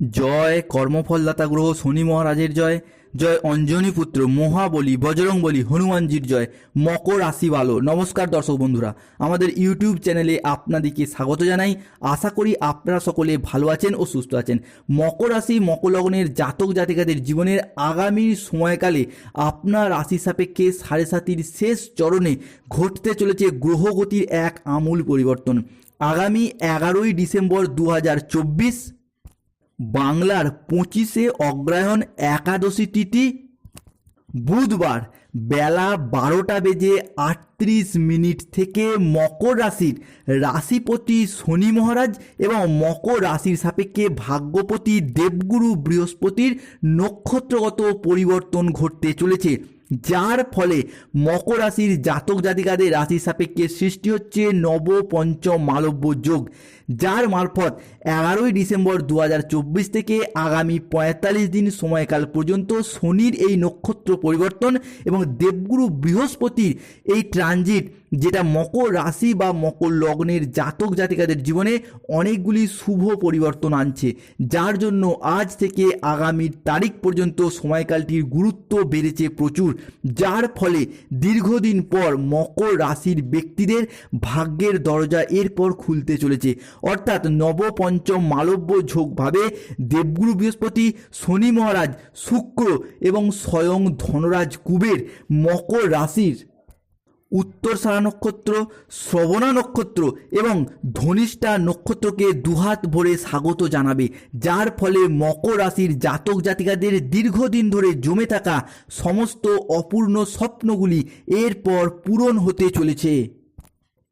জয় কর্মফলদাতা গ্রহ শনি মহারাজের জয় জয় অঞ্জনী পুত্র মহাবলী বজরং বলী হনুমানজির জয়, মকর রাশি ভালো নমস্কার দর্শক বন্ধুরা, আমাদের ইউটিউব চ্যানেলে আপনাদেরকে স্বাগত জানাই। আশা করি আপনারা সকলে ভালো আছেন ও সুস্থ আছেন। মকর রাশি, মকর লগ্নের জাতক জাতিকাদের জীবনের আগামী সময়কালে আপনার রাশি সাপেক্ষে সাড়ে সাতির শেষ চরণে ঘটতে চলেছে গ্রহগতির এক আমূল পরিবর্তন। আগামী এগারোই ডিসেম্বর দু হাজার চব্বিশ বাংলার পঁচিশে অগ্রহায়ণ একাদশী তিথি বুধবার বেলা বারোটা বেজে আটত্রিশ মিনিট থেকে মকর রাশির রাশিপতি শনি মহারাজ এবং মকর রাশির সাপেক্ষে ভাগ্যপতি দেবগুরু বৃহস্পতির নক্ষত্রগত পরিবর্তন ঘটতে চলেছে। যার ফলে মকর রাশির জাতক জাতিকাদের রাশি সাপেক্ষে সৃষ্টি হচ্ছে নব পঞ্চ মালব্য যোগ, যার মারফত এগারোই ডিসেম্বর দু হাজার চব্বিশ থেকে আগামী পঁয়তাল্লিশ দিন সময়কাল পর্যন্ত শনির এই নক্ষত্র পরিবর্তন এবং দেবগুরু বৃহস্পতির এই ট্রানজিট যেটা মকর রাশি বা মকর লগ্নের জাতক জাতিকাদের জীবনে অনেকগুলি শুভ পরিবর্তন আনছে। যার জন্য আজ থেকে আগামী তারিখ পর্যন্ত সময়কালটির গুরুত্ব বেড়েছে প্রচুর। যার ফলে দীর্ঘদিন পর মকর রাশির ব্যক্তিদের ভাগ্যের দরজা এরপর খুলতে চলেছে। অর্থাৎ নবপঞ্চম মালব্য ঝোঁকভাবে দেবগুরু বৃহস্পতি, শনি মহারাজ, শুক্র এবং স্বয়ং ধনরাজ কুবের মকর রাশির উত্তর সারা নক্ষত্র, শ্রবণা নক্ষত্র এবং ধনিষ্ঠা নক্ষত্রকে দুহাত ভরে স্বাগত জানাবে, যার ফলে মকর রাশির জাতক জাতিকাদের দীর্ঘদিন ধরে জমে থাকা সমস্ত অপূর্ণ স্বপ্নগুলি এরপর পূরণ হতে চলেছে।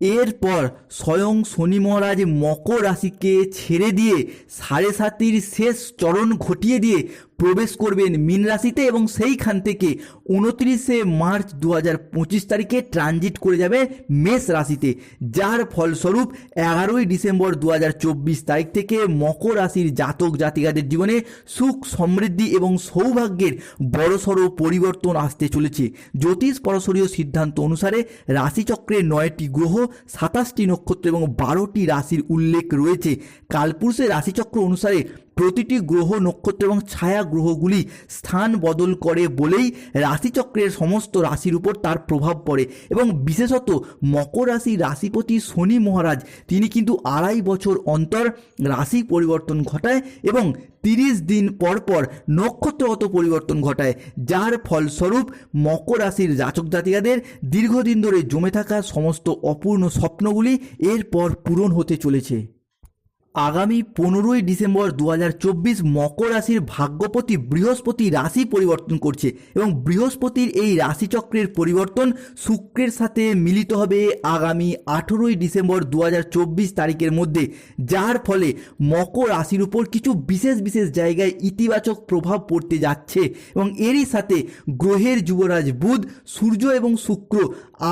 এরপর স্বয়ং শনি মহারাজ মকর রাশিকে ছেড়ে দিয়ে সাড়ে সাতির শেষ চরণ ঘটিয়ে দিয়ে প্রবেশ করবেন মীন রাশিতে এবং সেইখান থেকে উনত্রিশে মার্চ দু হাজার পঁচিশ তারিখে ট্রানজিট করে যাবে মেষ রাশিতে, যার ফলস্বরূপ এগারোই ডিসেম্বর দু হাজার চব্বিশ তারিখ থেকে মকর রাশির জাতক জাতিকাদের জীবনে সুখ সমৃদ্ধি এবং সৌভাগ্যের বড়সড় পরিবর্তন আসতে চলেছে। জ্যোতিষ পরশরীয় সিদ্ধান্ত অনুসারে রাশিচক্রে নয়টি গ্রহ, সাতাশটি নক্ষত্র এবং বারোটি রাশির উল্লেখ রয়েছে। কালপুরুষের রাশিচক্র অনুসারে প্রতিটি গ্রহ, নক্ষত্র এবং ছায়া গ্রহগুলি স্থান বদল করে বলেই রাশিচক্রের সমস্ত রাশির উপর তার প্রভাব পড়ে এবং বিশেষত মকর রাশি রাশিপতি শনি মহারাজ, তিনি কিন্তু আড়াই বছর অন্তর রাশি পরিবর্তন ঘটায় এবং তিরিশ দিন পর পর নক্ষত্রগত পরিবর্তন ঘটায়, যার ফলস্বরূপ মকর রাশির জাতক জাতিকাদের দীর্ঘদিন ধরে জমে থাকা সমস্ত অপূর্ণ স্বপ্নগুলি এরপর পূরণ হতে চলেছে। আগামী পনেরোই ডিসেম্বর দু হাজার চব্বিশ মকর রাশির ভাগ্যপতি বৃহস্পতি রাশি পরিবর্তন করছে এবং বৃহস্পতির এই রাশিচক্রের পরিবর্তন শুক্রের সাথে মিলিত হবে আগামী আঠেরোই ডিসেম্বর দু হাজার চব্বিশ তারিখের মধ্যে, যার ফলে মকর রাশির উপর কিছু বিশেষ বিশেষ জায়গায় ইতিবাচক প্রভাব পড়তে যাচ্ছে এবং এরই সাথে গ্রহের যুবরাজ বুধ, সূর্য এবং শুক্র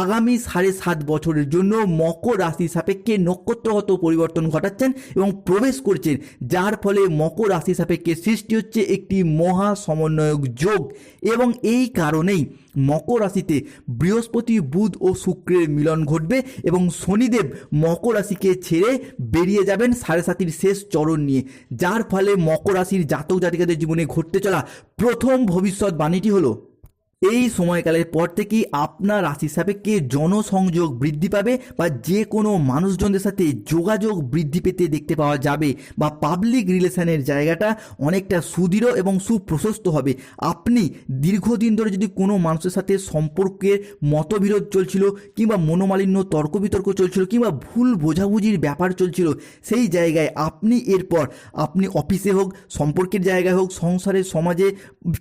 আগামী সাড়ে সাত বছরের জন্য মকর রাশি সাপেক্ষে নক্ষত্রগত পরিবর্তন ঘটাচ্ছেন এবং প্রবেশ করছেন, যার ফলে মকর রাশি সাপেক্ষে সৃষ্টি হচ্ছে একটি মহা সমন্বয়ক যোগ। এবং এই কারণেই মকর রাশিতে বৃহস্পতি, বুধ ও শুক্রের মিলন ঘটবে এবং শনিদেব মকর রাশিকে ছেড়ে বেরিয়ে যাবেন সাড়ে সাতির শেষ চরণ নিয়ে। যার ফলে মকর রাশির জাতক জাতিকাদের জীবনে ঘটতে চলা প্রথম ভবিষ্যৎবাণীটি হলো এই সময়কালের পর থেকেই আপনার রাশি সাপেক্ষে জনসংযোগ বৃদ্ধি পাবে বা যে কোনো মানুষজনদের সাথে যোগাযোগ বৃদ্ধি পেতে দেখতে পাওয়া যাবে বা পাবলিক রিলেশনের জায়গাটা অনেকটা সুদৃঢ় এবং সুপ্রশস্ত হবে। আপনি দীর্ঘদিন ধরে যদি কোনো মানুষের সাথে সম্পর্কের মতবিরোধ চলছিল কিংবা মনোমালিন্য তর্ক বিতর্ক চলছিল কিংবা ভুল বোঝাবুঝির ব্যাপার চলছিল, সেই জায়গায় আপনি এরপর আপনি অফিসে হোক, সম্পর্কের জায়গায় হোক, সংসারের সমাজে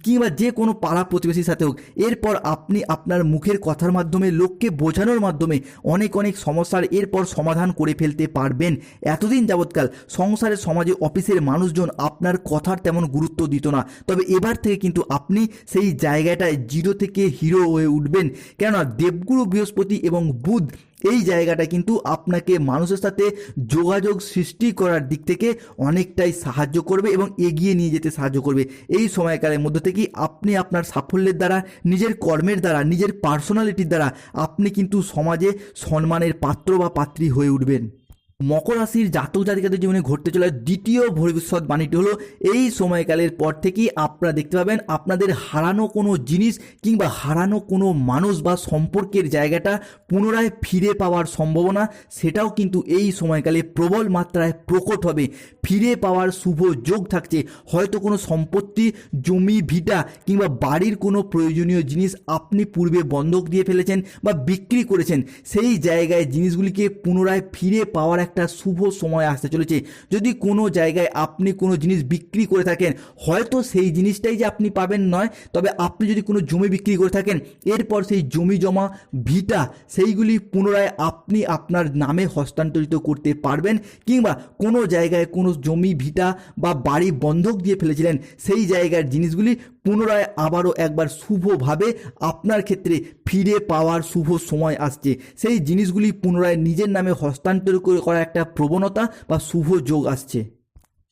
কিংবা যে কোনো পাড়া প্রতিবেশীর সাথে হোক এরপর আপনি আপনার মুখের কথার মাধ্যমে, লোককে বোঝানোর মাধ্যমে অনেক অনেক সমস্যার এরপর সমাধান করে ফেলতে পারবেন। এতদিন যাবৎকাল সংসারের সমাজে অফিসের মানুষজন আপনার কথার তেমন গুরুত্ব দিত না। তবে এবার থেকে কিন্তু আপনি সেই জায়গাটায় জিরো থেকে হিরো হয়ে উঠবেন। কেননা দেবগুরু বৃহস্পতি এবং বুধ এই জায়গাটা কিন্তু আপনাকে মানুষের সাথে যোগাযোগ সৃষ্টি করার দিক থেকে অনেকটাই সাহায্য করবে এবং এগিয়ে নিয়ে যেতে সাহায্য করবে। এই সময়কালের মধ্যে থেকেই আপনি আপনার সাফল্যের দ্বারা, নিজের কর্মের দ্বারা, নিজের পার্সোনালিটির দ্বারা আপনি কিন্তু সমাজে সম্মানের পাত্র বা পাত্রী হয়ে উঠবেন। মকর রাশির জাতক জাতিকাদের জীবনে ঘটতে চলা দ্বিতীয় ভবিষ্যৎ বাণীটি হলো, এই সময়কালের পর থেকেই আপনারা দেখতে পাবেন আপনাদের হারানো কোনো জিনিস কিংবা হারানো কোনো মানুষ বা সম্পর্কের জায়গাটা পুনরায় ফিরে পাওয়ার সম্ভাবনা, সেটাও কিন্তু এই সময়কালে প্রবল মাত্রায় প্রকট হবে। ফিরে পাওয়ার শুভ যোগ থাকছে। হয়তো কোনো সম্পত্তি, জমি, ভিটা কিংবা বাড়ির কোনো প্রয়োজনীয় জিনিস আপনি পূর্বে বন্ধক দিয়ে ফেলেছেন বা বিক্রি করেছেন, সেই জায়গায় জিনিসগুলিকে পুনরায় ফিরে পাওয়ার একটা শুভ সময় আসতে চলেছে। যদি কোনো জায়গায় আপনি কোনো জিনিস বিক্রি করে থাকেন, হয়তো সেই জিনিসটাই যে আপনি পাবেন নয়, তবে আপনি যদি কোনো জমি বিক্রি করে থাকেন, এরপর সেই জমি জমা ভিটা সেইগুলি পুনরায় আপনি আপনার নামে হস্তান্তরিত করতে পারবেন, কিংবা কোনো জায়গায় কোনো জমি ভিটা বা বাড়ি বন্ধক দিয়ে ফেলেছিলেন, সেই জায়গার জিনিসগুলি পুনরায় আবারও একবার শুভভাবে আপনার ক্ষেত্রে ফিরে পাওয়ার শুভ সময় আসছে। সেই জিনিসগুলি পুনরায় নিজের নামে হস্তান্তর করে করার একটা প্রবণতা বা শুভ যোগ আসছে।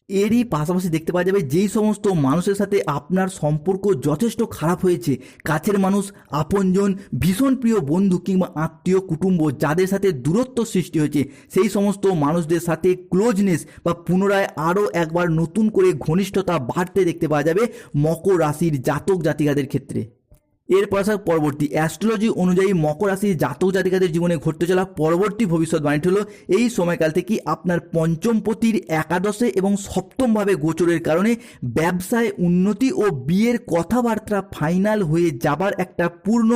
এরই পাশাপাশি দেখতে পাওয়া যাবে যেই সমস্ত মানুষের সাথে আপনার সম্পর্ক যথেষ্ট খারাপ হয়েছে, কাছের মানুষ, আপনজন, ভীষণ প্রিয় বন্ধু কিংবা আত্মীয়, কুটুম্ব যাদের সাথে দূরত্ব সৃষ্টি হয়েছে, সেই সমস্ত মানুষদের সাথে ক্লোজনেস বা পুনরায় আরও একবার নতুন করে ঘনিষ্ঠতা বাড়তে দেখতে পাওয়া যাবে মকর রাশির জাতক জাতিকাদের ক্ষেত্রে। এরপর আসা পরবর্তী। অ্যাস্ট্রোলজি অনুযায়ী মকর রাশির জাতক জাতিকাদের জীবনে ঘটতে চলা পরবর্তী ভবিষ্যৎবাণীটি হলো, এই সময়কাল থেকে আপনার পঞ্চম পতির একাদশে এবং সপ্তমভাবে গোচরের কারণে ব্যবসায় উন্নতি ও বিয়ের কথাবার্তা ফাইনাল হয়ে যাবার একটা পূর্ণ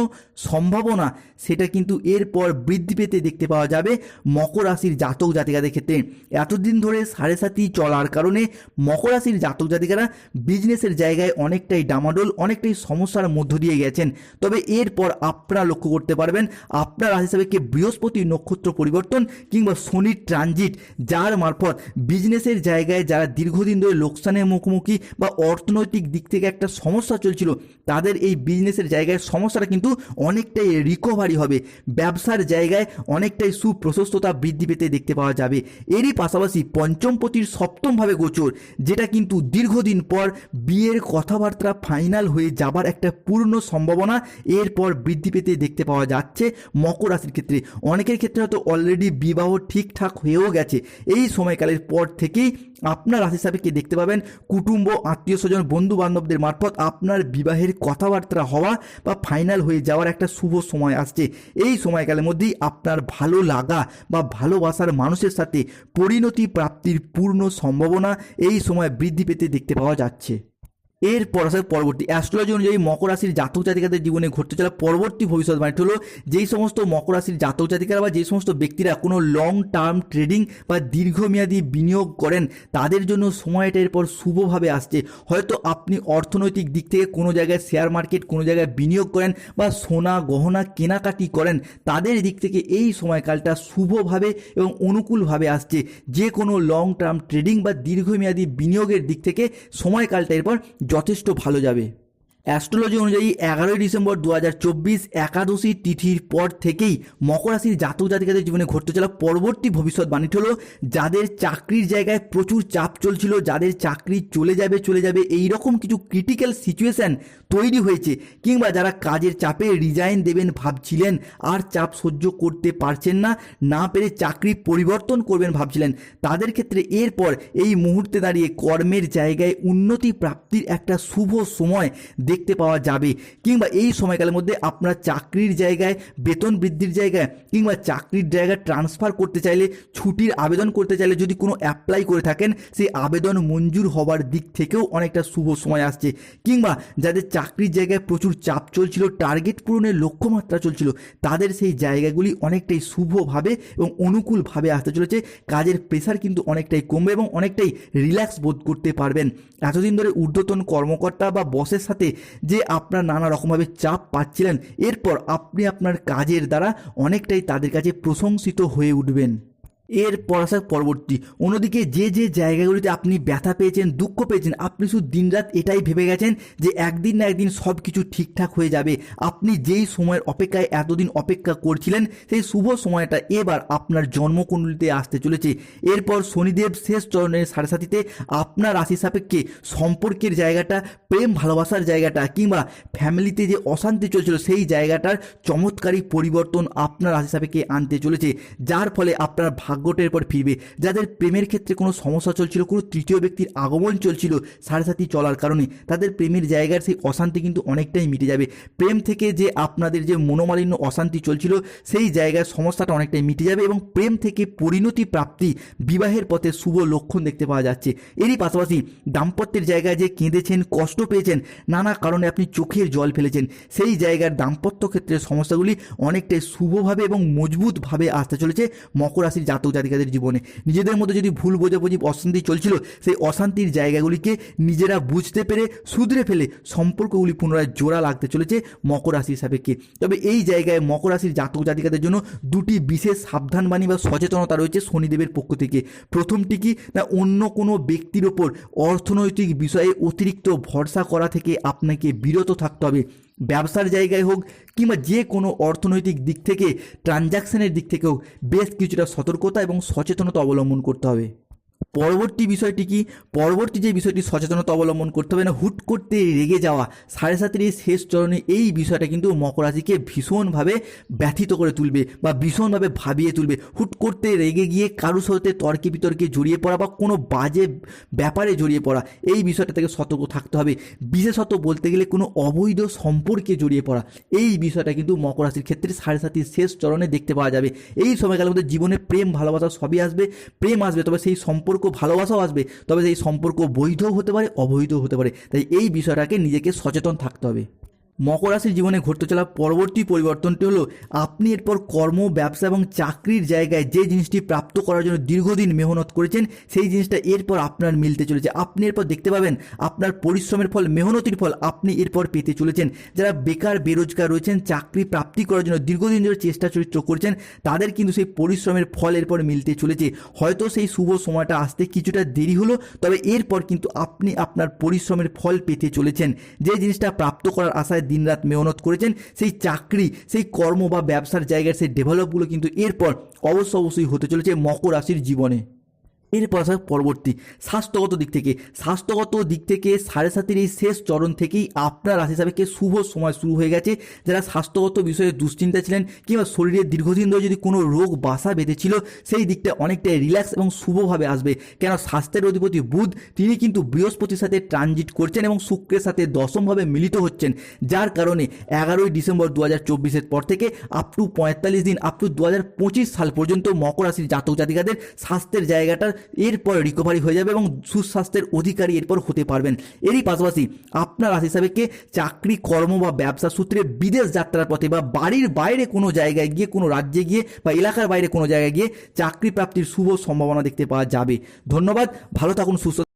সম্ভাবনা, সেটা কিন্তু এরপর বৃদ্ধি পেতে দেখতে পাওয়া যাবে মকর রাশির জাতক জাতিকাদের ক্ষেত্রে। এতদিন ধরে সাড়ে সাতি চলার কারণে মকর রাশির জাতক জাতিকারা বিজনেসের জায়গায় অনেকটাই ডামাডোল, অনেকটাই সমস্যার মধ্য দিয়ে গেছেন তবে এরপর আপনারা লক্ষ্য করতে পারবেন, আপনার রাশি হিসাবে কে বৃহস্পতি নক্ষত্র পরিবর্তন কিংবা শনির ট্রানজিট যার মারফত বিজনেসের জায়গায় যারা দীর্ঘদিন ধরে লোকসানের মুখোমুখি বা অর্থনৈতিক দিক থেকে একটা সমস্যা চলছিল, তাদের এই বিজনেসের জায়গায় সমস্যাটা কিন্তু অনেকটাই রিকভারি হবে। ব্যবসার জায়গায় অনেকটাই সুপ্রশস্ততা বৃদ্ধি পেতে দেখতে পাওয়া যাবে। এরই পাশাপাশি পঞ্চমপতির সপ্তমভাবে গোচর, যেটা কিন্তু দীর্ঘদিন পর বিয়ের কথাবার্তা ফাইনাল হয়ে যাবার একটা পূর্ণ সম্ভাবনা এরপর বৃদ্ধি পেতে দেখতে পাওয়া যাচ্ছে মকর রাশির ক্ষেত্রে। অনেকের ক্ষেত্রে হয়তো অলরেডি বিবাহ ঠিকঠাক হয়েও গেছে। এই সময়কালের পর থেকেই আপনার রাশি সাপেক্ষে দেখতে পাবেন কুটুম্ব আত্মীয় স্বজন বন্ধু বান্ধবদের মারফত আপনার বিবাহের কথাবার্তা হওয়া বা ফাইনাল হয়ে যাওয়ার একটা শুভ সময় আসছে। এই সময়কালের মধ্যেই আপনার ভালো লাগা বা ভালোবাসার মানুষের সাথে পরিণতি প্রাপ্তির পূর্ণ সম্ভাবনা এই সময় বৃদ্ধি পেতে দেখতে পাওয়া যাচ্ছে। এরপর আসে পরবর্তী। অ্যাস্ট্রোলজি অনুযায়ী মকর রাশির জাতক জাতিকাদের জীবনে ঘটতে চলা পরবর্তী ভবিষ্যৎবাণীটি হলো যেই সমস্ত মকর রাশির জাতক জাতিকারা বা যে সমস্ত ব্যক্তিরা কোনো লং টার্ম ট্রেডিং বা দীর্ঘমেয়াদী বিনিয়োগ করেন, তাদের জন্য সময়টা এরপর শুভভাবে আসছে। হয়তো আপনি অর্থনৈতিক দিক থেকে কোনো জায়গায় শেয়ার মার্কেট কোনো জায়গায় বিনিয়োগ করেন বা সোনা গহনা কেনাকাটি করেন, তাদের দিক থেকে এই সময়কালটা শুভভাবে এবং অনুকূলভাবে আসছে। যে কোনো লং টার্ম ট্রেডিং বা দীর্ঘমেয়াদী বিনিয়োগের দিক থেকে সময়কালটা এরপর যথেষ্ট ভালো যাবে। অ্যাস্ট্রোলজি অনুযায়ী এগারোই ডিসেম্বর দু হাজার চব্বিশ একাদশী তিথির পর থেকেই মকর রাশির জাতক জাতিকাদের জীবনে ঘটতে চলা পরবর্তী ভবিষ্যৎবাণীটি হলো যাদের চাকরির জায়গায় প্রচুর চাপ চলছিল, যাদের চাকরি চলে যাবে চলে যাবে এই রকম কিছু ক্রিটিক্যাল সিচুয়েশন তৈরি হয়েছে কিংবা যারা কাজের চাপে রিজাইন দেবেন ভাবছিলেন, আর চাপ সহ্য করতে পারছেন না না পেরে চাকরি পরিবর্তন করবেন ভাবছিলেন। তাদের ক্ষেত্রে এরপর এই মুহূর্তে দাঁড়িয়ে কর্মের জায়গায় উন্নতি প্রাপ্তির একটা শুভ সময় দেখতে পাওয়া যাবে। কিংবা এই সময়কালের মধ্যে আপনার চাকরির জায়গায়, বেতন বৃদ্ধির জায়গায়, কিংবা চাকরির জায়গায় ট্রান্সফার করতে চাইলে, ছুটির আবেদন করতে চাইলে যদি কোনো অ্যাপ্লাই করে থাকেন, সেই আবেদন মঞ্জুর হওয়ার দিক থেকেও অনেকটা শুভ সময় আসছে। কিংবা যাদের চাকরির জায়গায় প্রচুর চাপ চলছিল টার্গেট পূরণের লক্ষ্যমাত্রা চলছিল, তাদের সেই জায়গাগুলি অনেকটাই শুভভাবে এবং অনুকূলভাবে আসতে চলেছে। কাজের প্রেশার কিন্তু অনেকটাই কমবে এবং অনেকটাই রিল্যাক্স বোধ করতে পারবেন। এতদিন ধরে ঊর্ধ্বতন কর্মকর্তা বা বসের সাথে যে আপনার নানা রকমভাবে চাপ পাচ্ছিলেন, এরপর আপনি আপনার কাজের দ্বারা অনেকটাই তাদের কাছে প্রশংসিত হয়ে উঠবেন। এর পরাশাক পরবর্তী। অন্যদিকে যে যে জায়গাগুলিতে আপনি ব্যথা পেয়েছেন, দুঃখ পেয়েছেন, আপনি শুধু দিনরাত এটাই ভেবে গেছেন যে একদিন না একদিন সব কিছু ঠিকঠাক হয়ে যাবে। আপনি যেই সময়ের অপেক্ষায় এতদিন অপেক্ষা করছিলেন, সেই শুভ সময়টা এবার আপনার জন্মকুণ্ডলিতে আসতে চলেছে। এরপর শনিদেব শেষ চরণের সাড়ে আপনার রাশি সাপেক্ষে সম্পর্কের জায়গাটা, প্রেম ভালোবাসার জায়গাটা কিংবা ফ্যামিলিতে যে অশান্তি চলছিল, সেই জায়গাটার চমৎকারী পরিবর্তন আপনার রাশি সাপেক্ষে আনতে চলেছে। যার ফলে আপনার ভাগ্য ভাগ্যটা পর ফিরবে। যাদের প্রেমের ক্ষেত্রে কোনো সমস্যা চলছিল, কোনো তৃতীয় ব্যক্তির আগমন চলছিল, সাড়ে সাথী চলার কারণে তাদের প্রেমের জায়গার সেই অশান্তি কিন্তু অনেকটাই মিটে যাবে। প্রেম থেকে যে আপনাদের যে মনোমালিন্য অশান্তি চলছিল, সেই জায়গার সমস্যাটা অনেকটাই মিটে যাবে এবং প্রেম থেকে পরিণতি প্রাপ্তি বিবাহের পথে শুভ লক্ষণ দেখতে পাওয়া যাচ্ছে। এরই পাশাপাশি দাম্পত্যের জায়গায় যে কেঁদেছেন, কষ্ট পেয়েছেন, নানা কারণে আপনি চোখের জল ফেলেছেন, সেই জায়গার দাম্পত্য ক্ষেত্রের সমস্যাগুলি অনেকটাই শুভভাবে এবং মজবুতভাবে আসতে চলেছে মকর রাশির জাতক জাতিকাদের জীবনে। নিজেদের মধ্যে যদি ভুল বোঝাবুঝি, অশান্তি চলছিল, সেই অশান্তির জায়গাগুলিকে নিজেরা বুঝতে পেরে শুধরে ফেলে সম্পর্কগুলি পুনরায় জোড়া লাগতে চলেছে মকর রাশির সাপেক্ষে। তবে এই জায়গায় মকর রাশির জাতক জাতিকাদের জন্য দুটি বিশেষ সাবধানবাণী বা সচেতনতা রয়েছে শনিদেবের পক্ষ থেকে। প্রথমটি কি? না, অন্য কোনো ব্যক্তির ওপর অর্থনৈতিক বিষয়ে অতিরিক্ত ভরসা করা থেকে আপনাকে বিরত থাকতে হবে। ব্যবসার জায়গায় হোক কিংবা যে কোনো অর্থনৈতিক দিক থেকে ট্রানজ্যাকশানের দিক থেকেও বেশ কিছুটা সতর্কতা এবং সচেতনতা অবলম্বন করতে হবে। পরবর্তী বিষয়টি কি? পরবর্তী যে বিষয়টি সচেতনতা অবলম্বন করতে হবে না, হুট করতে রেগে যাওয়া। সাড়ে সাতের এই শেষ চরণে এই বিষয়টা কিন্তু মকর রাশিকে ভীষণভাবে ব্যথিত করে তুলবে বা ভীষণভাবে ভাবিয়ে তুলবে। হুট করতে রেগে গিয়ে কারুর সাথে তর্কে বিতর্কে জড়িয়ে পড়া বা কোনো বাজে ব্যাপারে জড়িয়ে পড়া, এই বিষয়টা থেকে সতর্ক থাকতে হবে। বিশেষত বলতে গেলে কোনো অবৈধ সম্পর্কে জড়িয়ে পড়া, এই বিষয়টা কিন্তু মকর রাশির ক্ষেত্রে সাড়ে সাতির শেষ চরণে দেখতে পাওয়া যাবে। এই সময়কালের মধ্যে জীবনে প্রেম, ভালোবাসা সবই আসবে, প্রেম আসবে, তবে সেই সম্পর্ক ভালোবাসাও আসবে। তবে সেই সম্পর্ক বৈধও হতে পারে, অবৈধও হতে পারে। তাই এই বিষয়টাকে নিজেকে সচেতন থাকতে হবে। মকর রাশির জীবনে ঘটতে চলা পরবর্তী পরিবর্তনটি হলো, আপনি এরপর কর্ম, ব্যবসা এবং চাকরির জায়গায় যে জিনিসটি প্রাপ্ত করার জন্য দীর্ঘদিন মেহনত করেছেন, সেই জিনিসটা এরপর আপনার মিলতে চলেছে। আপনি এরপর দেখতে পাবেন, আপনার পরিশ্রমের ফল, মেহনতির ফল আপনি এরপর পেতে চলেছেন। যারা বেকার, বেরোজগার রয়েছেন, চাকরি প্রাপ্তি করার জন্য দীর্ঘদিন ধরে চেষ্টা চরিত্র করছেন, তাদের কিন্তু সেই পরিশ্রমের ফল এরপর মিলতে চলেছে। হয়তো সেই শুভ সময়টা আসতে কিছুটা দেরি হলো, তবে এরপর কিন্তু আপনি আপনার পরিশ্রমের ফল পেতে চলেছেন। যে জিনিসটা প্রাপ্ত করার আশায় দিনরাত মেহনত করেছেন, সেই চাকরি, সেই কর্ম বা ব্যবসার জায়গার সেই ডেভেলপগুলো কিন্তু এরপর অবশ্য অবশ্যই হতে চলেছে মকর রাশির জীবনে। এরপর আসা পরবর্তী স্বাস্থ্যগত দিক থেকে। স্বাস্থ্যগত দিক থেকে সাড়ে সাতের এই শেষ চরণ থেকেই আপনার রাশি সাপেক্ষে শুভ সময় শুরু হয়ে গেছে। যারা স্বাস্থ্যগত বিষয়ে দুশ্চিন্তা ছিলেন কিংবা শরীরে দীর্ঘদিন ধরে যদি কোনো রোগ, বাসা বেঁধেছিল সেই দিকটা অনেকটাই রিল্যাক্স এবং শুভভাবে আসবে। কেন স্বাস্থ্যের অধিপতি বুধ, তিনি কিন্তু বৃহস্পতির সাথে ট্রানজিট করছেন এবং শুক্রের সাথে দশমভাবে মিলিত হচ্ছেন। যার কারণে এগারোই ডিসেম্বর দু হাজার চব্বিশের পর থেকে আপ টু পঁয়তাল্লিশ দিন আপ টু দু হাজার পঁচিশ সাল পর্যন্ত মকর রাশির জাতক জাতিকাদের স্বাস্থ্যের জায়গাটার এরপর রিকভারি হয়ে যাবে এবং সুস্বাস্থ্যের অধিকারী এরপর হতে পারবেন। এরই পাশাপাশি আপনার রাশি সাবেককে চাকরি, কর্ম বা ব্যবসা সূত্রে বিদেশ যাত্রার পথে বা বাড়ির বাইরে কোনো জায়গায় গিয়ে, কোনো রাজ্যে গিয়ে বা এলাকার বাইরে কোনো জায়গায় গিয়ে চাকরি প্রাপ্তির শুভ সম্ভাবনা দেখতে পাওয়া যাবে। ধন্যবাদ, ভালো থাকুন, সুস্থ